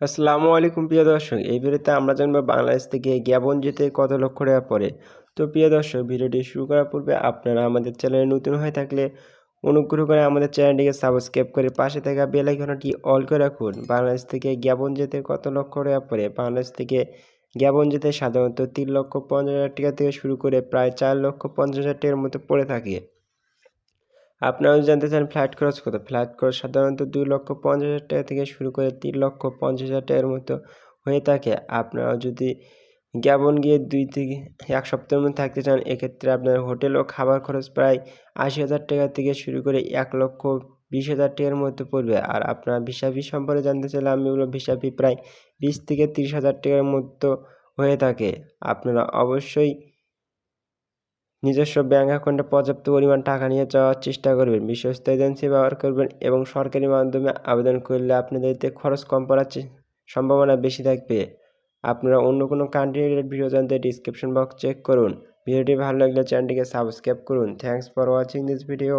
আসসালামু আলাইকুম, প্রিয় দর্শক। এই ভিডিওতে আমরা জানব বাংলাদেশ থেকে গ্যাবন যেতে কত লক্ষ টাকা পড়ে। তো প্রিয় দর্শক, ভিডিওটি শুরু করার পূর্বে আপনারা আমাদের চ্যানেলে নতুন হয়ে থাকলে অনুগ্রহ করে আমাদের চ্যানেলটিকে সাবস্ক্রাইব করে পাশে থাকা বেল আইকনটি অল করে রাখুন। বাংলাদেশ থেকে গ্যাবন যেতে কত লক্ষ টাকা পড়ে? বাংলাদেশ থেকে গ্যাবন যেতে সাধারণত তিন লক্ষ পঞ্চাশ হাজার টাকা থেকে শুরু করে প্রায় চার লক্ষ পঞ্চাশ হাজার টাকার মতো পড়ে থাকে। আপনারাও জানতে চান ফ্ল্যাট খরচ কত? ফ্ল্যাট খরচ সাধারণত দুই লক্ষ পঞ্চাশ হাজার টাকা থেকে শুরু করে তিন লক্ষ পঞ্চাশ হাজার টাকার মতো হয়ে থাকে। আপনারাও যদি গ্যাবন গিয়ে দুই থেকে এক সপ্তাহের মধ্যে থাকতে চান, এক্ষেত্রে আপনার হোটেল ও খাবার খরচ প্রায় আশি হাজার টাকা থেকে শুরু করে এক লক্ষ বিশ হাজার টাকার মতো পড়বে। আর আপনার ভিসা ফি সম্পর্কে জানতে চাইলে আমি বলব, ভিসা ফি প্রায় বিশ থেকে তিরিশ হাজার টাকার মতো হয়ে থাকে। আপনারা অবশ্যই নিজস্ব ব্যাঙ্ক অ্যাকাউন্টে পর্যাপ্ত পরিমাণ টাকা নিয়ে যাওয়ার চেষ্টা করবেন। বিশ্বস্ত এজেন্সি ব্যবহার করবেন এবং সরকারি মাধ্যমে আবেদন করলে আপনাদের খরচ কম পড়ার সম্ভাবনা বেশি থাকবে। আপনারা অন্য কোনো কান্ট্রির ভিডিও জানতে ডিসক্রিপশন বক্স চেক করুন। ভিডিওটি ভালো লাগলে চ্যানেলটিকে সাবস্ক্রাইব করুন। Thanks for watching this video